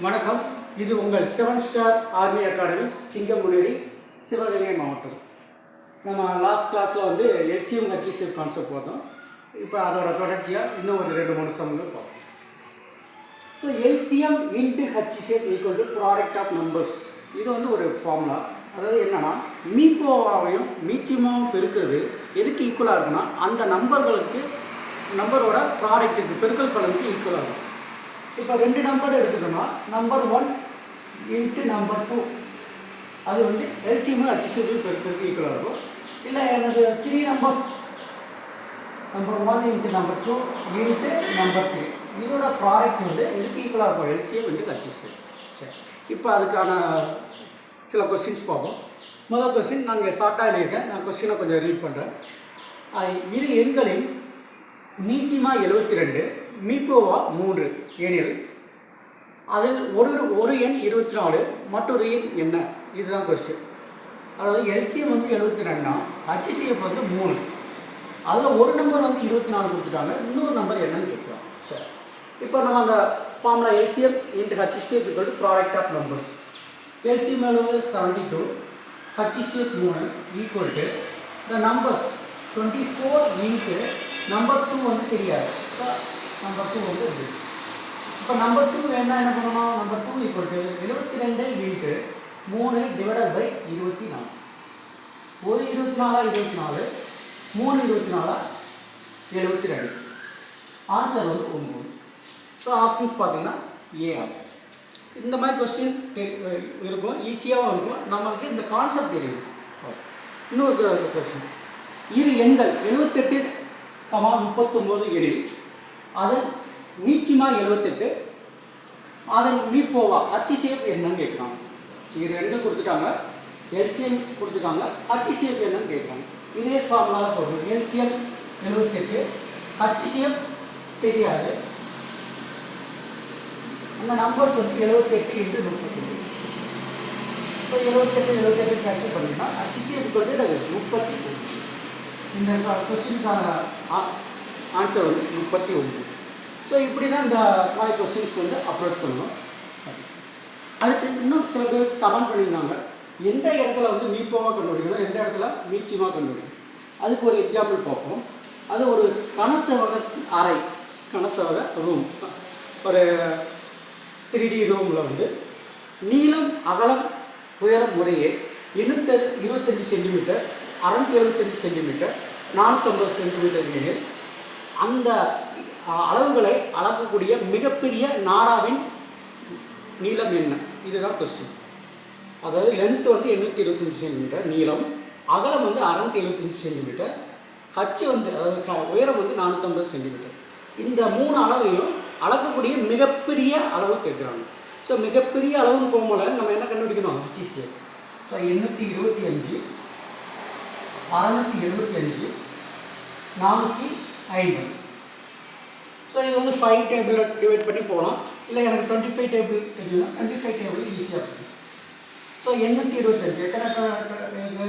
வணக்கம். இது உங்கள் seven star army academy Singamuneri Sivaganga மாவட்டம். நம்ம லாஸ்ட் கிளாஸில் வந்து எல்சிஎம் ஹச்சிசிஎஃப் கான்செப்ட் பார்த்தோம். இப்போ அதோட தொடர்ச்சியாக இன்னும் ஒரு ரெண்டு மூணு சமங்கள் பார்ப்போம். So LCM into HCM equal to product of numbers இது வந்து ஒரு ஃபார்முலா அதாவது என்னென்னா மீப்போவாவையும் மீச்சியமாவும் பெருக்கிறது எதுக்கு ஈக்குவலாக இருக்குன்னா அந்த நம்பர்களுக்கு நம்பரோட ப்ராடக்ட்டுக்கு பெருக்கல் பலனுக்கு ஈக்குவலாக இருக்கும் இப்போ ரெண்டு நம்பர் எடுத்துக்கணும். Number one into number two அது வந்து எல்சியமும் ஹச்சிசிஎஃப் பெருக்கிறதுக்கு ஈக்குவலாக இருக்கும். இல்லை எனது three numbers number one into number two into number three இதோட ப்ராடக்ட் வந்து இதுக்கு ஈக்குவலாக இருக்கும். எல்சியம் இன்ட்டு ஹச்சிசிஎஃப் சரி. இப்போ அதுக்கான சில கொஸ்டின்ஸ் பார்ப்போம். முதல் கொஸ்டின் நாங்கள் ஷார்ட்டாக எழுதியிருக்கேன். நான் கொஸ்டினை கொஞ்சம் ரீட் பண்ணுறேன் இரு எண்களின் நீச்சிமா எழுபத்தி ரெண்டு மீப்போவா மூன்று எனில் அதில் ஒரு ஒரு எண் இருபத்தி நாலு மற்றொரு எண் என்ன? இதுதான் கொஸ்டின் அதாவது எல்சிஎம் வந்து எழுபத்தி ரெண்டுனா ஹச்சிசிஎஃப் வந்து மூணு. அதில் ஒரு நம்பர் வந்து இருபத்தி நாலு கொடுத்துட்டாங்க. இன்னொரு நம்பர் என்னன்னு கேட்குறோம் சார் இப்போ நம்ம அந்த ஃபார்மில் LCM into HCF equal product of numbers LCM அளவு செவன்டி டூ ஹச்சிசிஎஃப் மூணு equal to the numbers twenty four into number two வந்து தெரியாது. நம்பர் டூ வந்து இருக்குது இப்போ நம்பர் டூ என்ன என்ன பண்ணணும் நம்பர் டூ ஈக்குவல் டு எழுபத்தி ரெண்டு இன்ட்டு மூணு டிவைடட் பை இருபத்தி நாலு ஒரு இருபத்தி நாலா இருபத்தி நாலு மூணு இருபத்தி நாலா எழுபத்தி ரெண்டு ஆன்சர் வந்து ஒம்பது ஸோ ஆப்ஷன்ஸ் பார்த்தீங்கன்னா ஏ ஆப்ஷன் இந்த மாதிரி கொஸ்டின் இருக்கும். ஈஸியாகவும் இருக்கும். நம்மளுக்கு இந்த கான்செப்ட் தெரியும். இன்னொரு கொஸ்டின் இரு எண்கள் எழுபத்தெட்டு கமா முப்பத்தொம்போது எழில் அதன் நீச்சிமா எழுபத்தெட்டு அதன் மீப்போவா ஹச்சிசிஎஃப் என்னன்னு கேட்குறாங்க. இது ரெண்டும் கொடுத்துட்டாங்க. எல்சிஎம் கொடுத்துட்டாங்க. ஹச்சிசிஎஃப் என்னன்னு கேட்குறாங்க. இதே ஃபார்முலா போடுறோம் எல்சிஎம் எழுபத்தெட்டு ஹச்சிசிஎஃப் தெரியாது. அந்த நம்பர்ஸ் வந்து எழுபத்தெட்டு இன்ட்டு முப்பத்தெட்டு. இப்போ எழுபத்தெட்டு எழுபத்தெட்டு கேன்சல் பண்ணிங்கன்னா ஹச்சிசிஎஃப் கொண்டு முப்பத்தி இந்த கொஸ்டினுக்கான ஆன்சர் வந்து முப்பத்தி ஒன்று. ஸோ இப்படி தான் இந்த மாதிரி கொஸ்டின்ஸ் வந்து அப்ரோச் பண்ணணும் அடுத்து இன்னும் சில பேர் கமெண்ட் பண்ணியிருந்தாங்க. எந்த இடத்துல வந்து மீப்போவாக கண்டுபிடிக்கணும்? எந்த இடத்துல மீச்சியமாக கண்டுபிடிக்கணும்? அதுக்கு ஒரு எக்ஸாம்பிள் பார்ப்போம். அது ஒரு கனசவக அறை கனசவக ரூம் ஒரு த்ரீ டி ரூமில் வந்து நீளம் அகலம் உயரம் முறையே எண்ணூற்றி இருபத்தஞ்சி சென்டிமீட்டர் அறநூற்றி எழுபத்தஞ்சி சென்டிமீட்டர் நானூற்றம்பது சென்டிமீட்டர் எனில் அந்த அளவுகளை அளக்கக்கூடிய மிகப்பெரிய நாடாவின் நீளம் என்ன? இதுதான் கொஸ்டின் அதாவது லென்த் வந்து எண்ணூற்றி இருபத்தஞ்சி சென்டிமீட்டர் நீளம். அகலம் வந்து அறநூற்றி எழுபத்தஞ்சி சென்டிமீட்டர் ஹச்சு வந்து அதாவது உயரம் வந்து நானூற்றம்பது சென்டிமீட்டர் இந்த மூணு அளவையும் அளக்கக்கூடிய மிகப்பெரிய அளவு கேட்குறாங்க. ஸோ மிகப்பெரிய அளவுன்னு போகும்போது நம்ம என்ன கண்டுபிடிக்கணும்? ஹச்சிஸ் ஸோ எண்ணூற்றி இருபத்தி அஞ்சு அறநூற்றி எழுபத்தி அஞ்சு நானூற்றி ஐம்பது ஸோ இது வந்து ஃபைவ் டேபிளில் டிவைட் பண்ணி போகலாம். இல்லை எனக்கு டுவெண்ட்டி ஃபைவ் டேபிள் தெரியல டுவெண்ட்டி ஃபைவ் டேபிள் ஈஸியாக இருக்கும். ஸோ எண்ணூற்றி இருபத்தஞ்சு. எத்தனை இது?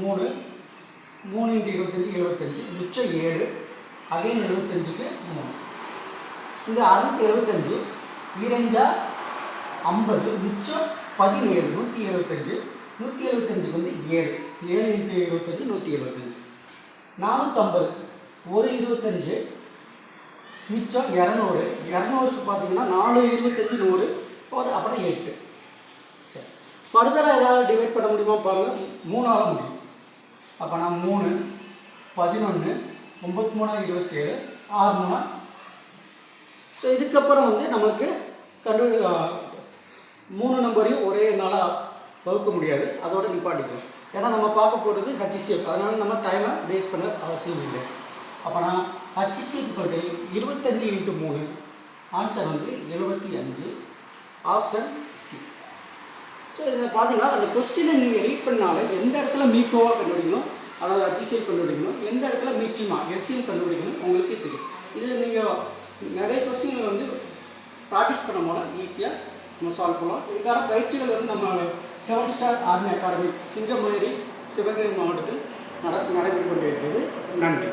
மூணு. மூணு இன்ட்டு இருபத்தஞ்சி எழுபத்தஞ்சு. மிச்சம் ஏழு. அகைன் எழுபத்தஞ்சுக்கு மூணு. இந்த அறுநூத்தி எழுபத்தஞ்சு இரஞ்சா ஐம்பது. மிச்சம் பதினேழு நூற்றி எழுபத்தஞ்சு. நூற்றி எழுபத்தஞ்சுக்கு வந்து ஏழு. ஏழு இன்ட்டு இருபத்தஞ்சு நூற்றி எழுபத்தஞ்சு. நானூற்றம்பது ஒரு இருபத்தஞ்சு மிச்சம் இரநூறு. இரநூறுக்கு பார்த்தீங்கன்னா நாலு இருபத்தஞ்சு நூறு ஒரு அப்புறம் எட்டு. சரி. ஃபர்தராக ஏதாவது டிவைட் பண்ண முடியுமா பாருங்கள் மூணால் முடியும். அப்போ நான் மூணு பதினொன்று ஒம்பத்தி மூணா இருபத்தேழு ஆறு மூணா ஸோ இதுக்கப்புறம் வந்து நமக்கு கண்டு மூணு நம்பரையும் ஒரே நாளாக வகுக்க முடியாது. அதோட நிப்பாட்டிக்கலாம் ஏன்னா நம்ம பார்க்க போகிறது ஹச்சிசிஎஃப் அதனால் நம்ம டைமை வேஸ்ட் பண்ண அவசியம் இல்லை. அப்போனா ஹச்சிசி ஹச்சிசிஎஃப் கொண்டு இருபத்தஞ்சி இன்ட்டு மூணு. ஆன்சர் வந்து எழுபத்தி அஞ்சு. ஆப்ஷன் சி ஸோ இதில் பார்த்தீங்கன்னா அந்த கொஸ்டினை நீங்கள் ரீட் பண்ணாலே எந்த இடத்துல மீக்கோவாக கண்டுபிடிக்கணும்? அதாவது ஹச்சிசிஎல் கண்டுபிடிக்கணும். எந்த இடத்துல மீட்டிமா எல்சிஎல் கண்டுபிடிக்கணும். உங்களுக்கே தெரியும். இது நீங்கள் நிறைய கொஸ்டின்களை வந்து ப்ராக்டிஸ் பண்ண போல ஈஸியாக நம்ம சால்வ் பண்ணலாம். இதுக்கான பயிற்சிகள் வந்து நம்ம செவன் ஸ்டார் ஆர்மி அகாடமி சிங்கமேரி சிவகங்கை மாவட்டத்தில் நட நடைபெற்று கொண்டிருக்கிறது. நன்றி.